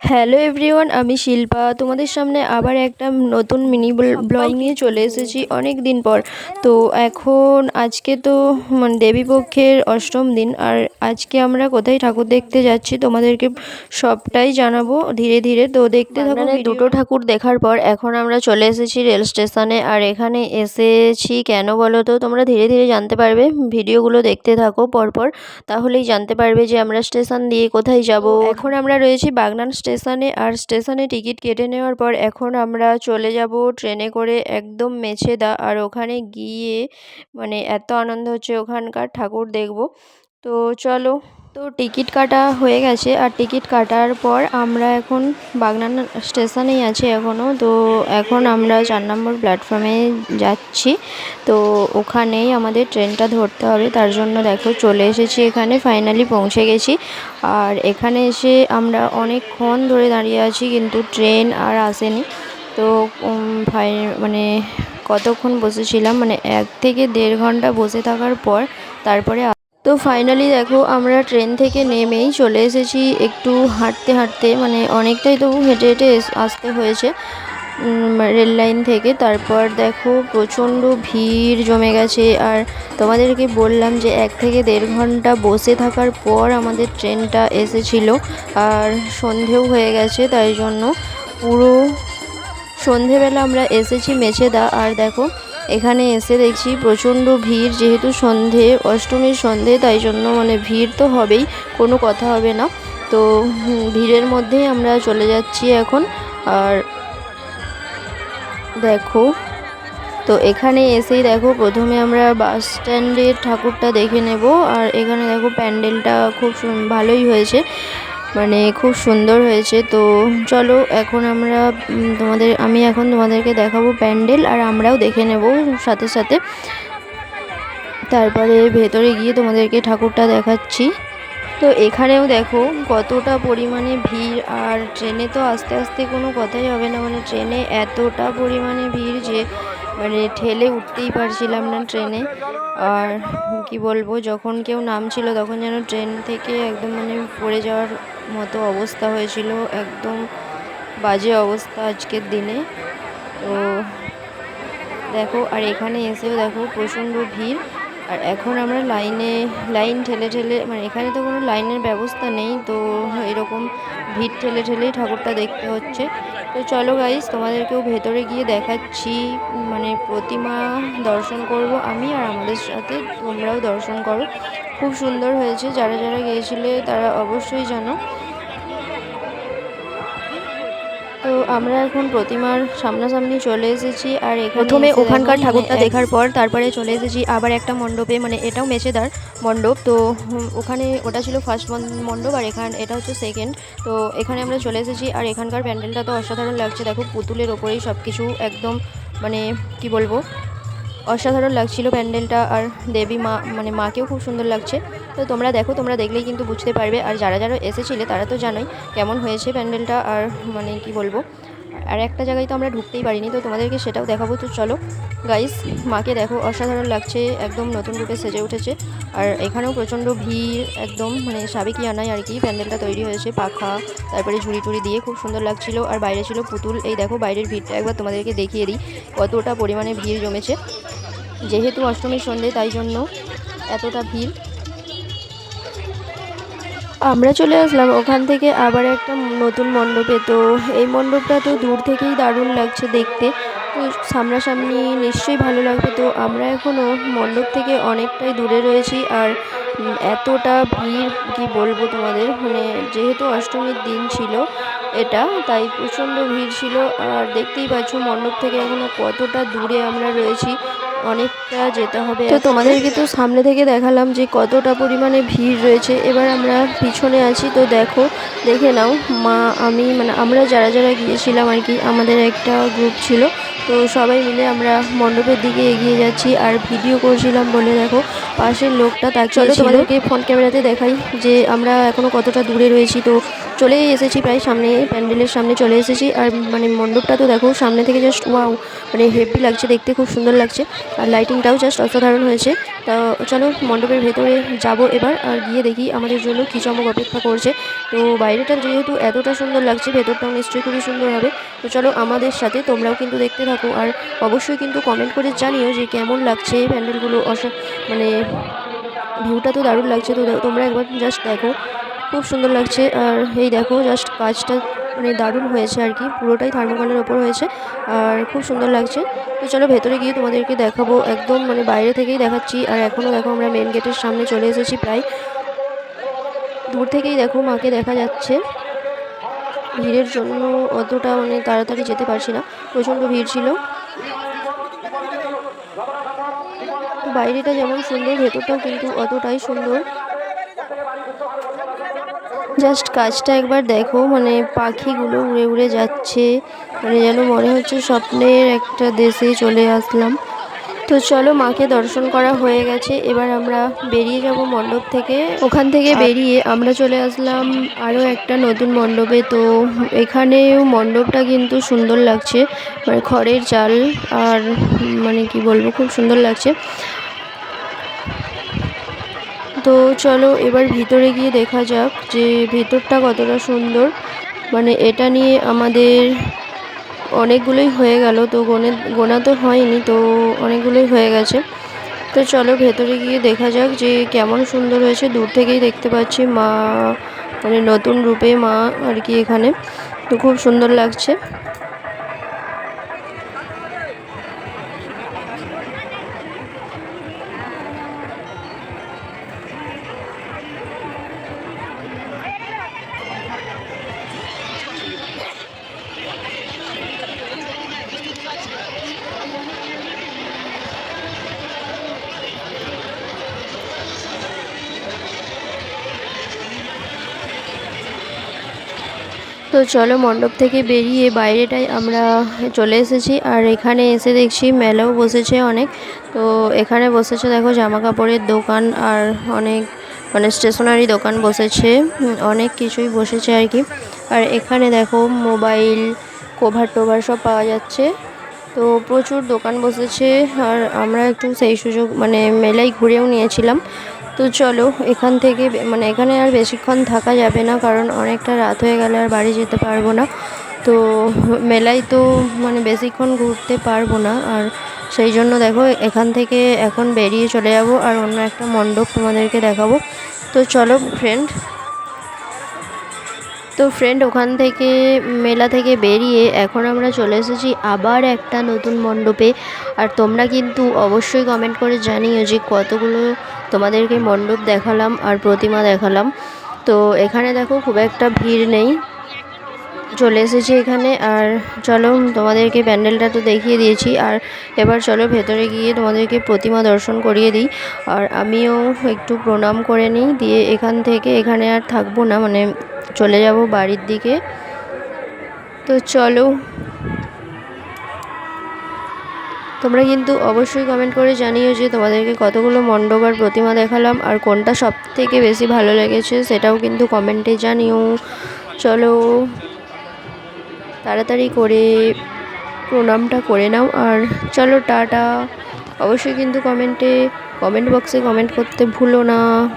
Hello everyone আমি শিল্পা। তোমাদের সামনে আবার একটা নতুন মিনি ব্লগ নিয়ে চলে এসেছি অনেক দিন পর। তো এখন আজকে তো মানে দেবীপক্ষের অষ্টম দিন আর আজকে আমরা কোথায় ঠাকুর দেখতে যাচ্ছি তোমাদেরকে সবটাই জানাব ধীরে ধীরে। তো দেখতে থাকো দুটো ঠাকুর দেখার পর এখন আমরা চলে এসেছি রেল স্টেশনে আর এখানে এসেছি কেন বলো তো? তোমরা ধীরে ধীরে জানতে পারবে ভিডিওগুলো দেখতে থাকো পরপর। তাহলেই জানতে পারবে যে আমরা স্টেশন দিয়ে কোথায় যাব। এখন আমরা রয়েছি বাগনান স্টেশনে আর স্টেশনে টিকিট কেটে নেওয়ার পর এখন আমরা চলে যাব ট্রেনে করে একদম মেছেদা। আর ওখানে গিয়ে মানে এত আনন্দ হচ্ছে, ওখানকার ঠাকুর দেখব। তো চলো তো টিকিট কাটা হয়ে গেছে আর টিকিট কাটার পর আমরা এখন বাগনান স্টেশনেই আছি এখনও তো এখন আমরা চার নম্বর প্ল্যাটফর্মে যাচ্ছি। তো ওখানেই আমাদের ট্রেনটা ধরতে হবে। তার জন্য দেখো চলে এসেছি এখানে ফাইনালি পৌঁছে গেছি। আর এখানে এসে আমরা অনেকক্ষণ ধরে দাঁড়িয়ে আছি কিন্তু ট্রেন আর আসেনি। তো ফাই মানে কতক্ষণ বসেছিলাম? মানে এক থেকে দেড় ঘণ্টা বসে থাকার পর তারপরে তো ফাইনালি দেখো, আমরা ট্রেন থেকে নেমেই চলে এসেছি। একটু হাঁটতে হাঁটতে মানে অনেকটাই তবু হেঁটে হেঁটে আসতে হয়েছে। রেল লাইন থেকে। তারপর দেখো, প্রচণ্ড ভিড় জমে গেছে। আর তোমাদেরকে বললাম যে, এক থেকে দেড় ঘণ্টা বসে থাকার পর আমাদের ট্রেনটা এসেছিল। আর সন্ধেও হয়ে গেছে, তাই জন্য পুরো সন্ধেবেলা আমরা এসেছি মেছেদা। আর দেখো এখানে এসে দেখছি প্রচণ্ড ভিড়, যেহেতু সন্ধে, অষ্টমীর সন্ধে, তাই জন্য মানে ভিড় তো হবেই, কোনো কথা হবে না। তো ভিড়ের মধ্যেই আমরা চলে যাচ্ছি এখন। আর দেখো, তো এখানে এসেই দেখো, প্রথমে আমরা বাস স্ট্যান্ডের ঠাকুরটা দেখে নেব। আর এখানে দেখো প্যান্ডেলটা খুব ভালোই হয়েছে। মানে খুব সুন্দর হয়েছে। তো চলো এখন আমরা তোমাদের, আমি এখন তোমাদেরকে দেখাবো প্যান্ডেল আর আমরাও দেখে নেব সাথে সাথে। তারপরে ভেতরে গিয়ে তোমাদেরকে ঠাকুরটা দেখাচ্ছি। তো এখানেও দেখো কতটা পরিমাণে ভিড় আর ট্রেনে তো আস্তে আস্তে কোনো কথাই হবে না। মানে ট্রেনে এতটা পরিমাণে ভিড় যে মানে ঠেলে উঠতেই পারছিলাম না ট্রেনে। আর কি বলব, যখন কেউ নামছিল তখন যেন ট্রেন থেকে একদম মানে পড়ে যাওয়ার মতো অবস্থা হয়েছিল। একদম বাজে অবস্থা আজকের দিনে। তো দেখো, আর এখানে এসেও দেখো প্রচণ্ড ভিড়। আর এখন আমরা লাইনে, লাইন ঠেলে ঠেলে মানে এখানে তো কোনো লাইনের ব্যবস্থা নেই, তো এরকম ভিড় ঠেলে ঠেলেই ঠাকুরটা দেখতে হচ্ছে। তো চলো গাইস তোমাদেরকেও ভেতরে গিয়ে দেখাচ্ছি মানে প্রতিমা দর্শন করব আমি আর আমাদের সাথে তোমরাও দর্শন করো। খুব সুন্দর হয়েছে, যারা যারা গিয়েছিলে তারা অবশ্যই জানো। তো আমরা এখন প্রতিমার সামনাসামনি চলে এসেছি আর প্রথমে ওখানকার ঠাকুরটা দেখার পর তারপরে চলে এসেছি আবার একটা মণ্ডপে মানে এটাও মেচেদার মণ্ডপ। তো ওখানে ওটা ছিল ফার্স্ট মণ্ডপ আর এখান এটা হচ্ছে সেকেন্ড তো এখানে আমরা চলে এসেছি আর এখানকার প্যান্ডেলটা তো অসাধারণ লাগছে। দেখো পুতুলের ওপরেই সব কিছু একদম মানে কি বলব? অসাধারণ লাগছিল প্যান্ডেলটা আর দেবী মা মানে মাকেও খুব সুন্দর লাগছে। তো তোমরা দেখো, তোমরা দেখলেই কিন্তু বুঝতে পারবে। আর যারা যারা এসেছিলে তারা তো জানোই কেমন হয়েছে প্যান্ডেলটা আর মানে কি বলব? আর একটা জায়গায় তো আমরা ঢুকতেই পারিনি, তো তোমাদেরকে সেটাও দেখাবো। তো চলো গাইস মাকে দেখো, অসাধারণ লাগছে, একদম নতুন রূপে সেজে উঠেছে। আর এখানেও প্রচণ্ড ভিড়, একদম মানে সাবেকি আনায় আর কি, প্যান্ডেলটা তৈরি হয়েছে, পাখা, তারপরে ঝুড়ি টুড়ি দিয়ে খুব সুন্দর লাগছিল। আর বাইরে ছিল পুতুল, এই দেখো বাইরের ভিড়টা, একবার তোমাদেরকে দেখিয়ে দিই, কতটা পরিমাণে ভিড় জমেছে। যেহেতু অষ্টমীর সন্ধে, তাই জন্য এতটা ভিড়। আমরা চলে আসলাম। ওখান থেকে আবার একটা নতুন মণ্ডপে। তো এই মণ্ডপটা তো দূর থেকেই দারুণ লাগছে দেখতে। তো সামনাসামনি নিশ্চয়ই ভালো লাগবে। তো আমরা এখনও মণ্ডপ থেকে অনেকটাই দূরে রয়েছি আর এতটা ভিড়, কি বলব তোমাদের? মানে যেহেতু অষ্টমীর দিন ছিল এটা, তাই প্রচণ্ড ভিড় ছিল। আর দেখতেই পাচ্ছ মণ্ডপ থেকে এখনও কতটা দূরে আমরা রয়েছি। অনেকটা যেতে হবে তো তোমাদেরকে তো সামনে থেকে দেখালাম যে কতটা পরিমাণে ভিড় রয়েছে। এবার আমরা পিছনে আছি তো দেখো দেখে নাও মা আমি মানে আমরা যারা যারা গিয়েছিলাম আর কি আমাদের একটা গ্রুপ ছিল। তো সবাই মিলে আমরা মণ্ডপের দিকে এগিয়ে যাচ্ছি আর ভিডিও করছিলাম বলে দেখো পাশের লোকটা তার চলো তোমাদেরকে ফোন ক্যামেরাতে দেখাই যে আমরা এখনও কতটা দূরে রয়েছি তো চলেই এসেছি, প্রায় সামনে, প্যান্ডেলের সামনে চলে এসেছি। আর মানে মণ্ডপটা তো দেখো, সামনে থেকে জাস্ট ওয়াও মানে হেভি লাগছে দেখতে, খুব সুন্দর লাগছে। আর লাইটিংটাও জাস্ট অসাধারণ হয়েছে। তা চলো, মণ্ডপের ভেতরে যাব এবার, আর গিয়ে দেখি আমাদের জন্য কী চমক অপেক্ষা করছে। তো বাইরেটা যেহেতু এতটা সুন্দর লাগছে, ভেতরটাও নিশ্চয়ই খুবই সুন্দর হবে। তো চলো আমাদের সাথে তোমরাও কিন্তু দেখতে থাকো। আর অবশ্যই কিন্তু কমেন্ট করে জানিও যে কেমন লাগছে প্যান্ডেলগুলো, অসা মানে ভিউটা তো দারুণ লাগছে। তো তোমরা একবার জাস্ট দেখো। খুব সুন্দর লাগছে। আর এই দেখো জাস্ট কাজটা মানে দারুণ হয়েছে আর কি। পুরোটাই থার্মোকলের ওপর হয়েছে। আর খুব সুন্দর লাগছে। তো চলো ভেতরে গিয়ে তোমাদেরকে দেখাবো। একদম মানে বাইরে থেকেই দেখাচ্ছি। আর এখনও দেখো আমরা মেন গেটের সামনে চলে এসেছি প্রায়। দূর থেকেই দেখো মাকে দেখা যাচ্ছে। ভিড়ের জন্য অতটা মানে তাড়াতাড়ি যেতে পারছি না। প্রচণ্ড ভিড় ছিল। বাইরেটা যেমন সুন্দর, ভেতরটাও কিন্তু অতটাই সুন্দর। জাস্ট কাজটা একবার দেখো মানে পাখিগুলো উড়ে উড়ে যাচ্ছে। মানে যেন মনে হচ্ছে স্বপ্নের একটা দেশে চলে আসলাম। তো চলো মাকে দর্শন করা হয়ে গেছে। এবার আমরা বেরিয়ে যাব মণ্ডপ থেকে। ওখান থেকে বেরিয়ে আমরা চলে আসলাম আরও একটা নতুন মণ্ডপে। তো এখানেও মণ্ডপটা কিন্তু সুন্দর লাগছে। মানে খড়ের চাল আর মানে কি বলব খুব সুন্দর লাগছে। তো চলো এবার ভিতরে গিয়ে দেখা যাক যে ভেতরটা কতটা সুন্দর। মানে এটা নিয়ে আমাদের অনেকগুলোই হয়ে গেল, তো গোনে, গোনা তো হয়নি, তো অনেকগুলোই হয়ে গেছে। তো চলো ভেতরে গিয়ে দেখা যাক যে কেমন সুন্দর হয়েছে। দূর থেকেই দেখতে পাচ্ছি মা মানে নতুন রূপে মা আর কি এখানে। তো খুব সুন্দর লাগছে। তো চলো মণ্ডপ থেকে বেরিয়ে বাইরেটায় আমরা চলে এসেছি। আর এখানে এসে দেখছি মেলাও বসেছে অনেক। তো এখানে বসেছে দেখো জামা কাপড়ের দোকান আর অনেক মানে স্টেশনারি দোকান বসেছে। অনেক কিছুই বসেছে আর কি। আর এখানে দেখো মোবাইল কোভার টোভার সব পাওয়া যাচ্ছে। তো প্রচুর দোকান বসেছে। আর আমরা একটু সেই সুযোগ মানে মেলায় ঘুরেও নিয়েছিলাম। তো চলো, এখান থেকে মানে এখানে আর বেশিক্ষণ থাকা যাবে না, কারণ অনেকটা রাত হয়ে গেলে আর বাড়ি যেতে পারব না। তো মেলায় তো মানে বেশিক্ষণ ঘুরতে পারব না, আর সেই জন্য দেখো, এখান থেকে এখন বেরিয়ে চলে যাব, আর অন্য একটা মণ্ডপ তোমাদেরকে দেখাবো। তো চলো ফ্রেন্ড তো ফ্রেন্ড ওখান থেকে, মেলা থেকে বেরিয়ে এখন আমরা চলে এসেছি আবার একটা নতুন মণ্ডপে। আর তোমরা কিন্তু অবশ্যই কমেন্ট করে জানিও যে কতগুলো তোমাদেরকে মণ্ডপ দেখালাম আর প্রতিমা দেখালাম। তো এখানে দেখো খুব একটা ভিড় নেই। চলে এসেছি এখানে আর চলো তোমাদেরকে প্যান্ডেলটা তো দেখিয়ে দিয়েছি। আর এবার চলো ভেতরে গিয়ে তোমাদেরকে প্রতিমা দর্শন করিয়ে দিই। আর আমিও একটু প্রণাম করে নিই। দিয়ে এখান থেকে এখানে আর থাকব না মানে চলে যাব বাড়ির দিকে। তো চলো। তোমরা কিন্তু অবশ্যই কমেন্ট করে জানিও যে তোমাদেরকে কতগুলো মণ্ডপ আর প্রতিমা দেখালাম আর কোনটা সব থেকে বেশি ভালো লেগেছে সেটাও কিন্তু কমেন্টে জানিও। চলো। তাড়াতাড়ি করে প্রণামটা করে নাও আর চলো টাটা। অবশ্যই কিন্তু কমেন্টে কমেন্ট বক্সে কমেন্ট করতে ভুলো না।